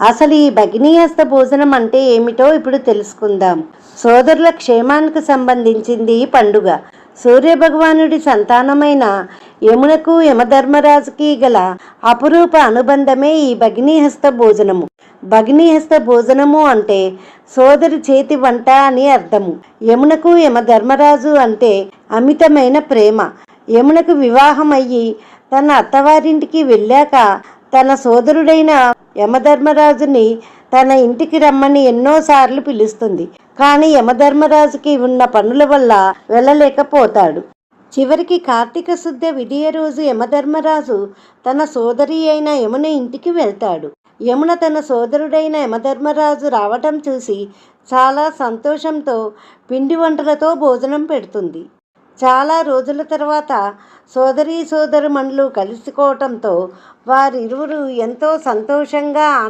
అసలు ఈ భగినీహస్త భోజనం అంటే ఏమిటో ఇప్పుడు తెలుసుకుందాం. సోదరుల క్షేమానికి సంబంధించింది ఈ పండుగ. సూర్యభగవానుడి సంతానమైన యమునకు యమధర్మరాజుకి గల అపురూప అనుబంధమే ఈ భగినీహస్త భోజనము. భగినీహస్త భోజనము అంటే సోదరి చేతి వంట అని అర్థము. యమునకు యమధర్మరాజు అంటే అమితమైన ప్రేమ. యమునకు వివాహం అయ్యి తన అత్తవారింటికి వెళ్ళాక తన సోదరుడైన యమధర్మరాజుని తన ఇంటికి రమ్మని ఎన్నోసార్లు పిలుస్తుంది. కానీ యమధర్మరాజుకి ఉన్న పనుల వల్ల వెళ్ళలేకపోతాడు. చివరికి కార్తీక శుద్ధ విధియ రోజు యమధర్మరాజు తన సోదరి అయిన యమున ఇంటికి వెళ్తాడు. యమున తన సోదరుడైన యమధర్మరాజు రావటం చూసి చాలా సంతోషంతో పిండి వంటలతో భోజనం పెడుతుంది. చాలా రోజుల తర్వాత సోదరీ సోదరుమణులు కలుసుకోవటంతో వారిరువురు ఎంతో సంతోషంగా